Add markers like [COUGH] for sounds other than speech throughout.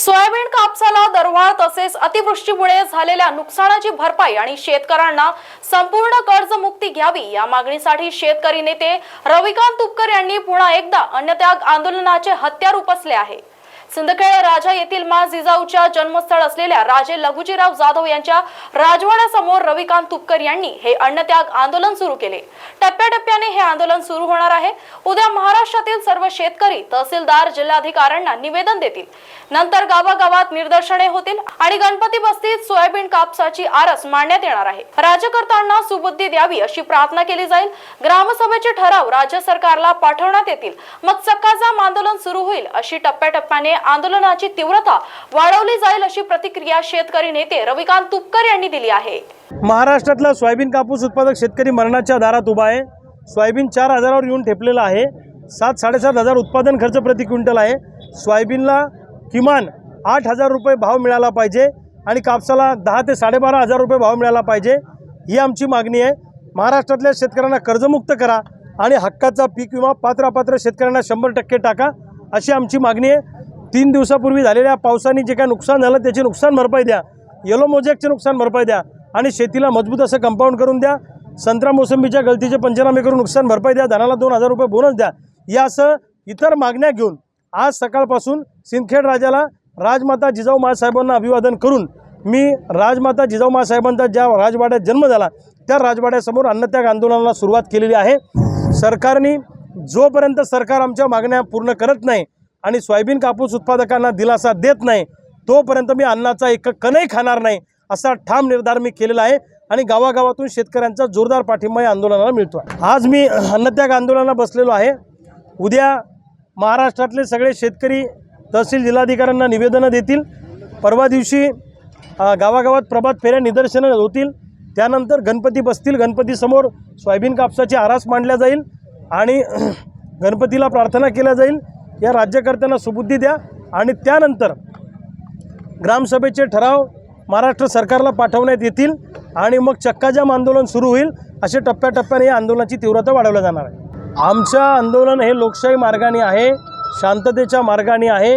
Soybean कापसाला दरवाढ तसेच अतिवृष्टीमुळे झालेल्या नुकसानाची भरपाई आणि शेतकऱ्यांना संपूर्ण कर्जमुक्ती घ्यावी या मागणीसाठी शेतकरी नेते रविकांत तुपकर यांनी पुन्हा एकदा अन्नत्याग आंदोलनाचे हत्यार उपसले आहे. सिंदखेड राजा येथील मा जिजाऊच्या जन्मस्थळ असलेल्या राजे लघुजीराव जाधव यांच्या राजवाड्यासमोर रविकांत तुपकर यांनी हे अन्नत्याग आंदोलन सुरू केले. टप्प्याटप्प्याने हे आंदोलन सुरू होणार आहे. उद्या महाराष्ट्रातील सर्व शेतकरी तहसीलदार जिल्हाधिकाऱ्यांना निवेदन देतील. नंतर गावागावात निदर्शने होतील आणि गणपती बस्तीत सोयाबीन कापसाची आरस मांडण्यात येणार आहे. राज्यकर्त्यांना सुबुद्धी द्यावी अशी प्रार्थना केली जाईल. ग्रामसभेचे ठराव राज्य सरकारला पाठवण्यात येतील. मग चक्काजाम आंदोलन सुरू होईल अशी टप्प्याटप्प्याने आंदोलनाची तीव्रता वाढवली जाईल अशी प्रतिक्रिया शेतकरी नेते रविकांत तुपकर यांनी दिली आहे. महाराष्ट्रातला सोयाबीन कापूस उत्पादक शेतकरी मरणाच्या दारात उभा आहे. सोयाबीन चार हजारावर येऊन ठेपलेलं आहे. सात साडेसात हजार उत्पादन खर्च प्रति क्विंटल आहे. सोयाबीनला किमान आठ हजार रुपये भाव मिळाला पाहिजे आणि कापसाला दहा ते साडेबारा हजार रुपये भाव मिळाला पाहिजे. ही आमची मागणी आहे. महाराष्ट्रातल्या शेतकऱ्यांना कर्जमुक्त करा आणि हक्काचा पीक विमा पात्रापात्र शेतकऱ्यांना शंभर टक्के टाका अशी आमची मागणी आहे. तीन दिवसापूर्वी झालेल्या पावसाने जे काय नुकसान झालं त्याची नुकसान भरपाई द्या. येलो मोजॅकचे नुकसान भरपाई द्या. आणि शेतीला मजबूत असं कंपाऊंड करून द्या. संत्रा मोसंबीच्या गळतीचे पंचनामे करून नुकसान भरपाई द्या. धनाला दोन हजार रुपये बोनस द्या. या असं इतर मागण्या घेऊन आज सकाळपासून सिंदखेड राजाला राजमाता जिजाऊ मासाहेबांना अभिवादन करून मी राजमाता जिजाऊ मासाहेबांचा ज्या राजवाड्यात जन्म झाला त्या राजवाड्यासमोर अन्नत्याग आंदोलनाला सुरुवात केलेली आहे. सरकारने जोपर्यंत सरकार आमच्या मागण्या पूर्ण करत नाही आणि सोयाबीन कापूस उत्पादकांना दिलासा देत नाही तोपर्यंत मी अन्नाचा एक कणही खाणार नाही असा ठाम निर्धार मी केलेला आहे आणि गावागावातून शेतकऱ्यांचा जोरदार पाठिंबा या आंदोलनाला मिळतो आहे आज मी अन्नत्याग आंदोलनाला बसलेलो आहे. उद्या महाराष्ट्रातले सगळे शेतकरी तहसील जिल्हाधिकाऱ्यांना निवेदनं देतील. परवा दिवशी गावागावात प्रभात फेऱ्या निदर्शनं होतील. त्यानंतर गणपती बसतील. गणपतीसमोर सोयाबीन कापसाची आरास मांडल्या जाईल आणि [CLEARS THROAT] गणपतीला प्रार्थना केल्या जाईल. या राज्यकर्त्यांना सुबुद्धी द्या आणि त्यानंतर ग्रामसभेचे ठराव महाराष्ट्र सरकारला पाठवण्यात येतील आणि मग चक्काजाम आंदोलन सुरू होईल असे टप्प्याटप्प्याने या आंदोलनाची तीव्रता वाढवल्या जाणार आहे. आमचं आंदोलन हे लोकशाही मार्गाने आहे शांततेच्या मार्गाने आहे.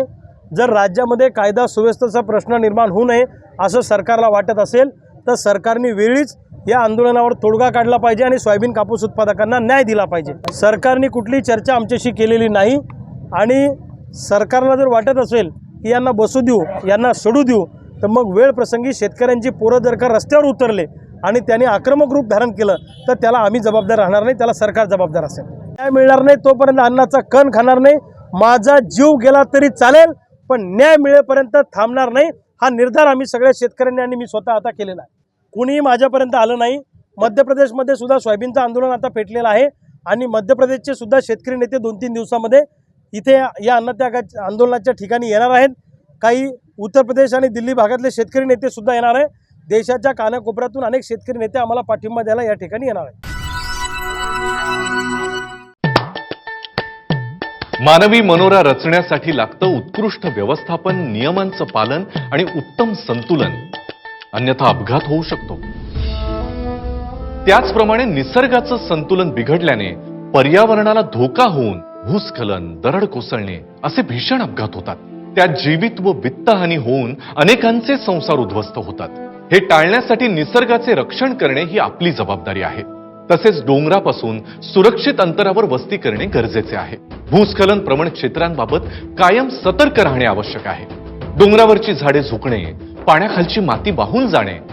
जर राज्यामध्ये कायदा सुव्यवस्थेचा प्रश्न निर्माण होऊ नये असं सरकारला वाटत असेल तर सरकारने वेळीच या आंदोलनावर तोडगा काढला पाहिजे आणि सोयाबीन कापूस उत्पादकांना न्याय दिला पाहिजे. सरकारने कुठली चर्चा आमच्याशी केलेली नाही. आणि सरकारला जर वाटत असेल की यांना बसू देऊ यांना सोडू देऊ तर मग वेळ प्रसंगी शेतकऱ्यांची पोरं जर का रस्त्यावर उतरले आणि त्यांनी आक्रमक रूप धारण केलं तर त्याला आम्ही जबाबदार राहणार नाही त्याला सरकार जबाबदार असेल. न्याय मिळणार नाही तोपर्यंत अन्नाचा कण खाणार नाही माझा जीव गेला तरी चालेल पण न्याय मिळेपर्यंत थांबणार नाही हा निर्धार आम्ही सगळ्या शेतकऱ्यांनी आणि मी स्वतः आता केलेला आहे. कुणीही माझ्यापर्यंत आलं नाही मध्य प्रदेशमध्ये सुद्धा सोयाबीनचं आंदोलन आता पेटलेलं आहे आणि मध्य प्रदेशचे सुद्धा शेतकरी नेते दोन तीन दिवसामध्ये इथे या अन्नत्यागाच्या आंदोलनाच्या ठिकाणी येणार आहेत. काही उत्तर प्रदेश आणि दिल्ली भागातले शेतकरी नेते सुद्धा येणार आहे देशाच्या कानाकोपऱ्यातून अनेक शेतकरी नेते आम्हाला पाठिंबा द्यायला या ठिकाणी येणार आहेत. मानवी मनोरा रचण्यासाठी लागतं उत्कृष्ट व्यवस्थापन नियमांचं पालन आणि उत्तम संतुलन. अन्यथा अपघात होऊ शकतो. त्याचप्रमाणे निसर्गाचं संतुलन बिघडल्याने पर्यावरणाला धोका होऊन भूस्खलन दरड कोसळणे असे भीषण अपघात होतात. त्यात जीवित व वित्तहानी होऊन अनेकांचे संसार उद्ध्वस्त होतात. हे टाळण्यासाठी निसर्गाचे रक्षण करणे ही आपली जबाबदारी आहे. तसेच डोंगरापासून सुरक्षित अंतरावर वस्ती करणे गरजेचे आहे. भूस्खलन प्रवण क्षेत्रांबाबत कायम सतर्क राहणे आवश्यक आहे. डोंगरावरची झाडे झुकणे पाण्याखालची माती वाहून जाणे